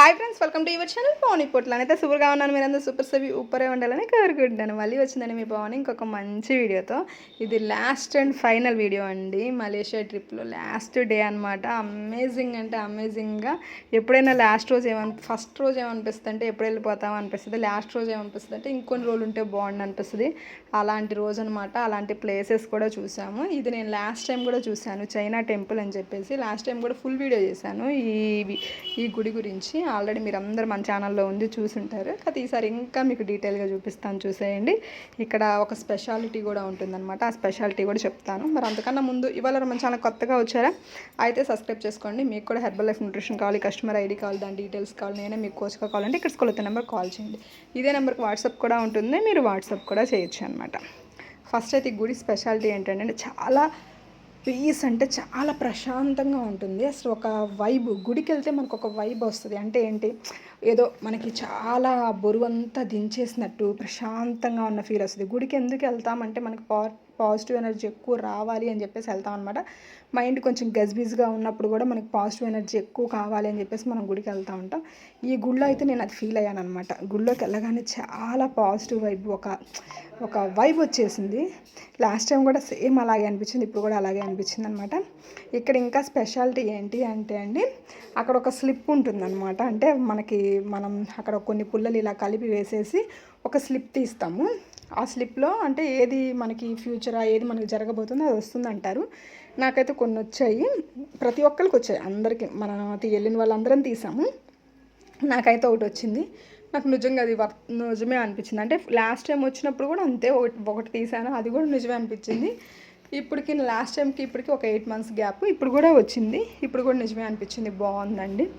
Hi friends welcome to your channel Pavan ఇప్పుడు అయితే సూపర్గా ఉన్నాను. మీరు సూపర్ సవి ఉప్పరే ఉండాలని కోరుకుంటున్నాను. మళ్ళీ వచ్చిందండి మీ పవన్ ఇంకొక మంచి వీడియోతో ఇది లాస్ట్ అండ్ ఫైనల్ వీడియో అండి. మలేషియా ట్రిప్లో లాస్ట్ డే అనమాట అమేజింగ్ అంటే అమేజింగ్గా ఎప్పుడైనా లాస్ట్ రోజు ఏమని ఫస్ట్ రోజు ఏమనిపిస్తుంది అంటే ఎప్పుడు వెళ్ళిపోతాం అనిపిస్తుంది. లాస్ట్ రోజు ఏమనిపిస్తుంది అంటే ఇంకొన్ని రోజులు ఉంటే బాగుండు అనిపిస్తుంది. అలాంటి రోజు అనమాట అలాంటి ప్లేసెస్ కూడా చూసాము. ఇది నేను లాస్ట్ టైం కూడా చూశాను చైనా టెంపుల్ అని చెప్పేసి. లాస్ట్ టైం కూడా ఫుల్ వీడియో చేశాను. ఈ ఈ గుడి గురించి. ఆల్రెడీ మీరు అందరు మన ఛానల్లో ఉంది చూసుంటారు. కాకపోతే ఈసారి ఇంకా మీకు డీటెయిల్గా చూపిస్తాను చూసేయండి. ఇక్కడ ఒక స్పెషాలిటీ కూడా ఉంటుందన్నమాట. ఆ స్పెషాలిటీ కూడా చెప్తాను. మరి అంతకన్నా ముందు ఇవాళ మన ఛానల్ కొత్తగా వచ్చారా? అయితే సబ్స్క్రైబ్ చేసుకోండి. మీకు కూడా హెర్బల్ లైఫ్ న్యూట్రిషన్ కావాలి కస్టమర్ ఐడి కావాలి దాని డీటెయిల్స్ కావాలి నేనే మీకు కోచ్గా కావాలంటే ఇక్కడ స్కూల్ అయితే నెంబర్ కాల్ చేయండి. ఇదే నెంబర్కి వాట్సాప్ కూడా ఉంటుంది. మీరు వాట్సాప్ కూడా చేయొచ్చు అనమాట ఫస్ట్ అయితే గుడి స్పెషాలిటీ ఏంటంటే చాలా పీస్ అంటే చాలా ప్రశాంతంగా ఉంటుంది. అసలు ఒక వైబ్ గుడికి వెళ్తే మనకు ఒక వైబ్ వస్తుంది. అంటే ఏంటి? ఏదో మనకి చాలా బరువంతా దించేసినట్టు ప్రశాంతంగా ఉన్న ఫీల్ వస్తుంది. గుడికి ఎందుకు వెళ్తామంటే మనకి పా పాజిటివ్ ఎనర్జీ ఎక్కువ రావాలి అని చెప్పేసి వెళ్తాం అనమాట మైండ్ కొంచెం గజ్బిజ్గా ఉన్నప్పుడు కూడా మనకి పాజిటివ్ ఎనర్జీ ఎక్కువ కావాలి అని చెప్పేసి మనం గుడికి వెళ్తూ ఉంటాం. ఈ గుళ్ళో అయితే నేను అది ఫీల్ అయ్యాను అనమాట గుళ్ళోకి వెళ్ళగానే చాలా పాజిటివ్ వైబ్ ఒక ఒక వైబ్ వచ్చేసింది. లాస్ట్ టైం కూడా సేమ్ అలాగే అనిపించింది ఇప్పుడు కూడా అలాగే అనిపించింది అనమాట ఇక్కడ ఇంకా స్పెషాలిటీ ఏంటి అంటే అండి అక్కడ ఒక స్లిప్ ఉంటుందన్నమాట. అంటే మనకి మనం అక్కడ కొన్ని పుల్లలు ఇలా కలిపి వేసేసి ఒక స్లిప్ తీస్తాము. ఆ స్లిప్లో అంటే ఏది మనకి ఫ్యూచరా ఏది మనకి జరగబోతుందో అది వస్తుంది అంటారు నాకైతే కొన్ని వచ్చాయి. ప్రతి ఒక్కరికి వచ్చాయి. అందరికీ మన వెళ్ళిన వాళ్ళందరం తీసాము. నాకైతే ఒకటి వచ్చింది. నాకు నిజంగా అది వర్త్ నిజమే అనిపించింది. అంటే లాస్ట్ టైం వచ్చినప్పుడు కూడా అంతే ఒకటి ఒకటి తీసాను. అది కూడా నిజమే అనిపించింది. ఇప్పటికి లాస్ట్ టైంకి ఇప్పటికి ఒక ఎయిట్ మంత్స్ గ్యాప్ ఇప్పుడు కూడా వచ్చింది. ఇప్పుడు కూడా నిజమే అనిపించింది. బాగుందండి.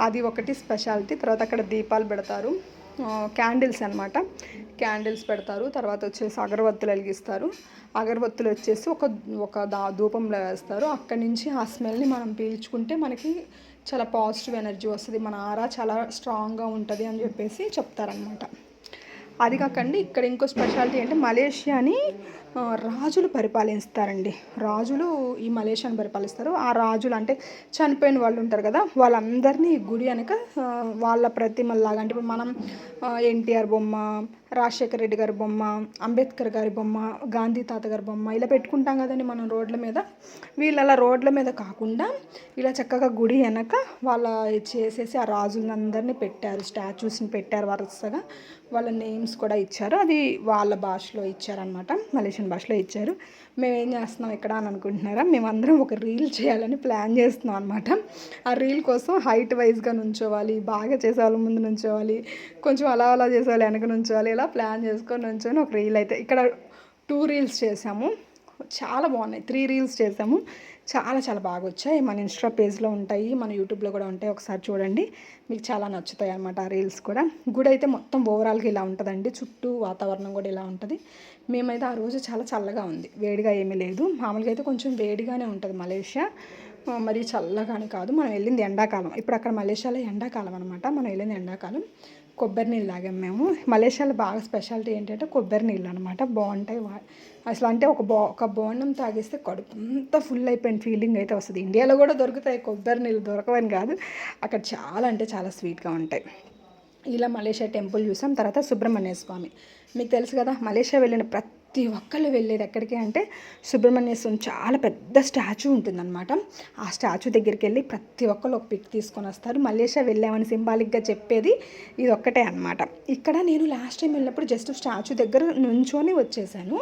అది ఒకటి స్పెషాలిటీ. తర్వాత అక్కడ దీపాలు పెడతారు. క్యాండిల్స్ అనమాట క్యాండిల్స్ పెడతారు తర్వాత వచ్చేసి అగరబత్తులు వెలిగిస్తారు. అగరబత్తులు వచ్చేసి ఒక ఒక దా ధూపంలో వేస్తారు. అక్కడి నుంచి ఆ స్మెల్ని మనం పీల్చుకుంటే మనకి చాలా పాజిటివ్ ఎనర్జీ వస్తుంది. మన ఆరా చాలా స్ట్రాంగ్గా ఉంటుంది అని చెప్పేసి చెప్తారనమాట అది కాకండి ఇక్కడ ఇంకో స్పెషాలిటీ అంటే మలేషియాని రాజులు పరిపాలిస్తారండి. రాజులు ఈ మలేషియాని పరిపాలిస్తారు. ఆ రాజులు అంటే చనిపోయిన వాళ్ళు ఉంటారు కదా వాళ్ళందరినీ గుడి అనక వాళ్ళ ప్రతిమల్లాగా అంటే ఇప్పుడు మనం ఎన్టీఆర్ బొమ్మ రాజశేఖర రెడ్డి గారి బొమ్మ అంబేద్కర్ గారి బొమ్మ గాంధీ తాత గారి బొమ్మ ఇలా పెట్టుకుంటాం కదండి మనం రోడ్ల మీద. వీళ్ళు అలా రోడ్ల మీద కాకుండా ఇలా చక్కగా గుడి వెనక వాళ్ళ చేసేసి ఆ రాజులందరినీ పెట్టారు స్టాచ్యూస్ని పెట్టారు వరుసగా. వాళ్ళ నేమ్స్ కూడా ఇచ్చారు. అది వాళ్ళ భాషలో ఇచ్చారనమాట మలేషియా మలేషియన్ భాషలో ఇచ్చారు. మేము ఏం చేస్తున్నాం ఇక్కడ అని అనుకుంటున్నారా? మేమందరం ఒక రీల్ చేయాలని ప్లాన్ చేస్తున్నాం అనమాట ఆ రీల్ కోసం హైట్ వైజ్గా నుంచోవాలి బాగా చేసేవాళ్ళ ముందు నుంచోవాలి కొంచెం అలా అలా చేసేవాళ్ళు వెనక నుంచోవాలి ఇలా ప్లాన్ చేసుకొని నుంచొని ఒక రీల్ అయితే ఇక్కడ టూ రీల్స్ చేసాము చాలా బాగున్నాయి. త్రీ రీల్స్ చేసాము. చాలా చాలా బాగా వచ్చాయి. మన ఇన్స్టా పేజ్లో ఉంటాయి. మన యూట్యూబ్లో కూడా ఉంటాయి. ఒకసారి చూడండి. మీకు చాలా నచ్చుతాయి అనమాట ఆ రీల్స్ కూడా. గుడి అయితే మొత్తం ఓవరాల్గా ఇలా ఉంటుందండి. చుట్టూ వాతావరణం కూడా ఇలా ఉంటుంది. మేమైతే ఆ రోజు చాలా చల్లగా ఉంది. వేడిగా ఏమీ లేదు. మామూలుగా అయితే కొంచెం వేడిగానే ఉంటుంది మలేషియా. మరి చల్లగానే కాదు. మనం వెళ్ళింది ఎండాకాలం. ఇప్పుడు అక్కడ మలేషియాలో ఎండాకాలం అనమాట మనం వెళ్ళింది ఎండాకాలం. కొబ్బరి నీళ్ళు తాగాం మేము. మలేషియాలో బాగా స్పెషాలిటీ ఏంటంటే కొబ్బరి నీళ్ళు అనమాట బాగుంటాయి. అసలు అంటే ఒక బా ఒక బోండం తాగేస్తే కడుపు అంతా ఫుల్ అయిపోయిన ఫీలింగ్ అయితే వస్తుంది. ఇండియాలో కూడా దొరుకుతాయి కొబ్బరి నీళ్ళు దొరకవని కాదు. అక్కడ చాలా అంటే చాలా స్వీట్గా ఉంటాయి. ఇలా మలేషియా టెంపుల్ చూసాం. తర్వాత సుబ్రహ్మణ్య స్వామి. మీకు తెలుసు కదా మలేషియా వెళ్ళిన ప్రతి ప్రతి ఒక్కళ్ళు వెళ్ళేది ఎక్కడికి అంటే సుబ్రహ్మణ్య స్వామి చాలా పెద్ద స్టాచ్యూ ఉంటుందన్నమాట. ఆ స్టాచ్యూ దగ్గరికి వెళ్ళి ప్రతి ఒక్కళ్ళు ఒక పిక్ తీసుకొని వస్తారు. మలేషియా వెళ్ళామని సింబాలిక్గా చెప్పేది ఇది ఒక్కటే అనమాట ఇక్కడ నేను లాస్ట్ టైం వెళ్ళినప్పుడు జస్ట్ స్టాచ్యూ దగ్గర నుంచొని వచ్చేసాను.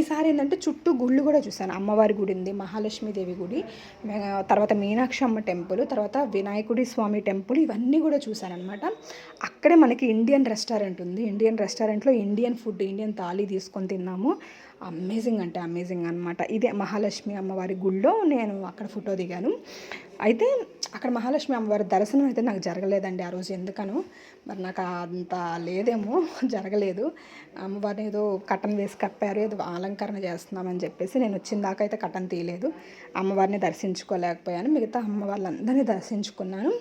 ఈసారి ఏంటంటే చుట్టూ గుళ్ళు కూడా చూశాను. అమ్మవారి గుడి ఉంది మహాలక్ష్మీదేవి గుడి తర్వాత మీనాక్షి అమ్మ టెంపుల్ తర్వాత వినాయకుడి స్వామి టెంపుల్ ఇవన్నీ కూడా చూశాను అనమాట అక్కడే మనకి ఇండియన్ రెస్టారెంట్ ఉంది. ఇండియన్ రెస్టారెంట్లో ఇండియన్ ఫుడ్ ఇండియన్ థాలీ తీసుకొని తిన్నాము. అమేజింగ్ అంటే అమేజింగ్ అనమాట ఇదే మహాలక్ష్మి అమ్మవారి గుళ్ళో నేను అక్కడ ఫోటో దిగాను. అయితే అక్కడ మహాలక్ష్మి అమ్మవారి దర్శనం అయితే నాకు జరగలేదండి ఆ రోజు ఎందుకనో. మరి నాకు అంత లేదేమో జరగలేదు. అమ్మవారిని ఏదో కట్టన్ వేసి కప్పారు ఏదో అలంకరణ చేస్తున్నామని చెప్పేసి నేను వచ్చిన దాకా అయితే కటన్ తీయలేదు. అమ్మవారిని దర్శించుకోలేకపోయాను. మిగతా అమ్మవార్లందరినీ దర్శించుకున్నాను.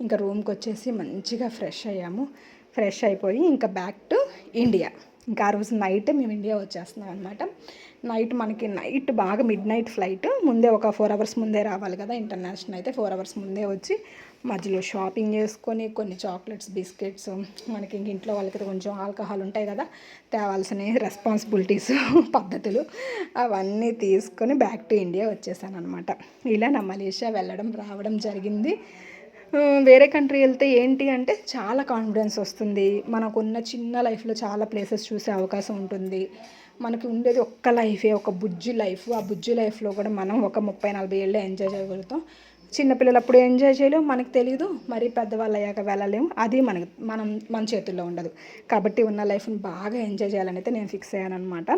ఇంకా రూమ్కి వచ్చేసి మంచిగా ఫ్రెష్ అయ్యాము. ఫ్రెష్ అయిపోయి ఇంకా బ్యాక్ టు ఇండియా. ఇంకా ఆ రోజు నైట్ మేము ఇండియా వచ్చేస్తున్నాం అనమాట నైట్ మనకి నైట్ బాగా మిడ్ నైట్ ఫ్లైట్ ముందే ఒక ఫోర్ అవర్స్ ముందే రావాలి కదా ఇంటర్నేషనల్ అయితే. ఫోర్ అవర్స్ ముందే వచ్చి మధ్యలో షాపింగ్ చేసుకొని కొన్ని చాక్లెట్స్ బిస్కెట్స్ మనకి ఇంక ఇంట్లో వాళ్ళకి కొంచెం ఆల్కహాల్ ఉంటాయి కదా. తేవాల్సిన రెస్పాన్సిబిలిటీస్ పద్ధతులు అవన్నీ తీసుకొని బ్యాక్ టు ఇండియా వచ్చేసాను అనమాట ఇలా నా మలేషియా వెళ్ళడం రావడం జరిగింది. వేరే కంట్రీ వెళ్తే ఏంటి అంటే చాలా కాన్ఫిడెన్స్ వస్తుంది. మనకున్న చిన్న లైఫ్లో చాలా ప్లేసెస్ చూసే అవకాశం ఉంటుంది. మనకి ఉండేది ఒక్క లైఫే ఒక బుజ్జి లైఫ్ ఆ బుజ్జి లైఫ్లో కూడా మనం ఒక ముప్పై నలభై ఏళ్ళు ఎంజాయ్ చేయగలుగుతాం. చిన్నపిల్లలు అప్పుడు ఎంజాయ్ చేయలేము మనకు తెలియదు మరి పెద్దవాళ్ళు అయ్యాక వెళ్ళలేము అది మనకి మనం మన చేతుల్లో ఉండదు. కాబట్టి ఉన్న లైఫ్ని బాగా ఎంజాయ్ చేయాలని అయితే నేను ఫిక్స్ అయ్యాను అనమాట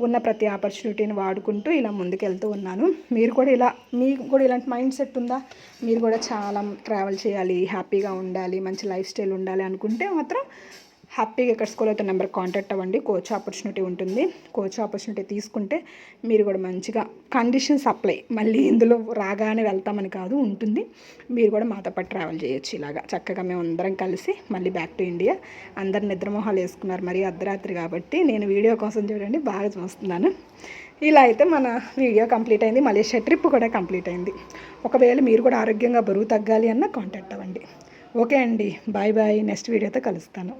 ఉన్న ప్రతి ఆపర్చునిటీని వాడుకుంటూ ఇలా ముందుకెళ్తూ ఉన్నాను. మీరు కూడా ఇలా మీకు కూడా ఇలాంటి మైండ్ సెట్ ఉందా? మీరు కూడా చాలా ట్రావెల్ చేయాలి హ్యాపీగా ఉండాలి మంచి లైఫ్ స్టైల్ ఉండాలి అనుకుంటే మాత్రం హ్యాపీగా ఇక్కడ స్కూల్ అయితే నెంబర్ కాంటాక్ట్ అవ్వండి. కోచ్ ఆపర్చునిటీ ఉంటుంది. కోచ్ ఆపర్చునిటీ తీసుకుంటే మీరు కూడా మంచిగా కండిషన్స్ అప్లై మళ్ళీ ఇందులో రాగానే వెళ్తామని కాదు ఉంటుంది. మీరు కూడా మాతో పాటు ట్రావెల్ చేయొచ్చు ఇలాగా. చక్కగా మేము అందరం కలిసి మళ్ళీ బ్యాక్ టు ఇండియా అందరు నిద్రమోహాలు వేసుకున్నారు మరి అర్ధరాత్రి కాబట్టి. నేను వీడియో కోసం చూడండి బాగా చూస్తున్నాను. ఇలా అయితే మన వీడియో కంప్లీట్ అయింది. మలేషియా ట్రిప్ కూడా కంప్లీట్ అయింది. ఒకవేళ మీరు కూడా ఆరోగ్యంగా బరువు తగ్గాలి అన్న కాంటాక్ట్ అవ్వండి. ఓకే అండి. బాయ్ బాయ్ నెక్స్ట్ వీడియోతో కలుస్తాను.